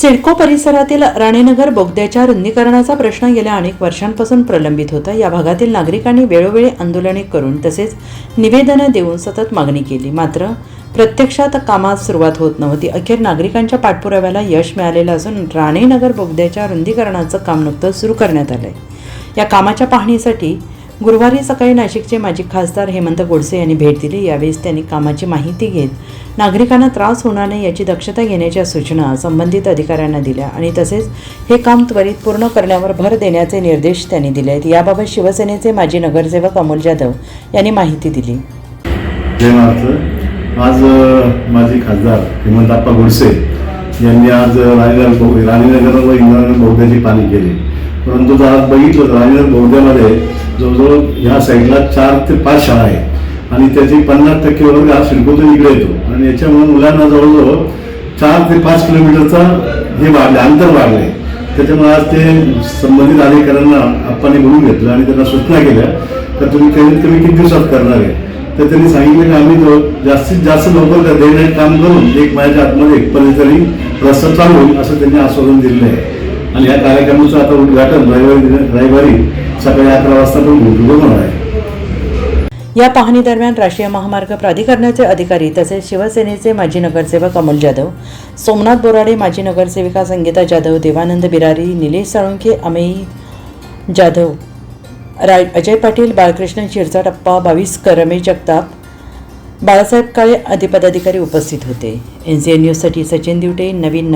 सिडको परिसरातील राणेनगर बोगद्याच्या रुंदीकरणाचा प्रश्न गेल्या अनेक वर्षांपासून प्रलंबित होता. या भागातील नागरिकांनी वेळोवेळी आंदोलने करून तसेच निवेदनं देऊन सतत मागणी केली. मात्र प्रत्यक्षात कामात सुरुवात होत नव्हती. अखेर नागरिकांच्या पाठपुराव्याला यश मिळालेलं असून राणेनगर बोगद्याच्या रुंदीकरणाचं काम नुकतंच सुरू करण्यात आलंय. या कामाच्या पाहणीसाठी गुरुवारी सकाळी नाशिकचे माजी खासदार हेमंत गोडसे यांनी भेट दिली. यावेळेस त्यांनी कामाची माहिती घेत नागरिकांना त्रास होणार नाही याची दक्षता घेण्याच्या सूचना संबंधित अधिकाऱ्यांना दिल्या आणि तसेच हे काम त्वरित पूर्ण करण्यावर भर देण्याचे निर्देश त्यांनी दिले आहेत. याबाबत शिवसेनेचे माजी नगरसेवक अमोल जाधव यांनी माहिती दिली. आज माजी खासदार हेमंतप्पा गोडसे यांनी आज राणीनगर बो- राणीनगर व इंद्रानगर बौद्धाची पाणी केली. परंतु आज बघितलं राणीनगर बौद्धामध्ये जवळजवळ ह्या साईडला चार ते पाच शाळा आहेत. आणि त्याची पन्नास टक्के वर्ग हा सिडकोतून इकडे येतो. आणि याच्यामुळे मुलांना जवळजवळ चार ते पाच किलोमीटरचा हे वाढले अंतर वाढले. त्याच्यामुळे आज ते संबंधित अधिकाऱ्यांना आप्पाने बोलून घेतलं आणि त्यांना सूचना केल्या तर तुम्ही कमीत कमी किती दिवसात करणार आहे? तर त्यांनी सांगितलं की आम्ही तो जास्तीत जास्त लवकर डे नाईट काम करून एक महिन्याच्या आतमध्ये एकपर्यंत तरी रस्ता चालवून असं त्यांनी आश्वासन दिलेलं आहे. आणि या कार्यक्रमाचं आता उद्घाटन रविवारी रविवारी सकाळी अकरा वाजता पण भूमिपूजन होणार आहे. या पाहणी दरम्यान राष्ट्रीय महामार्ग प्राधिकरणाचे अधिकारी तसेच शिवसेनेचे माजी नगरसेवक अमोल जाधव सोमनाथ बोराडे माजी नगरसेविका संगीता जाधव देवानंद बिरारी निलेश साळुंखे अमेय जाधव राय अजय पाटील बाळकृष्ण शिरसाटप्पा बावीसकर रमेश जगताप बाळासाहेब काळे आदी पदाधिकारी उपस्थित होते. एन सी एन न्यूजसाठी सचिन दिवटे नवीन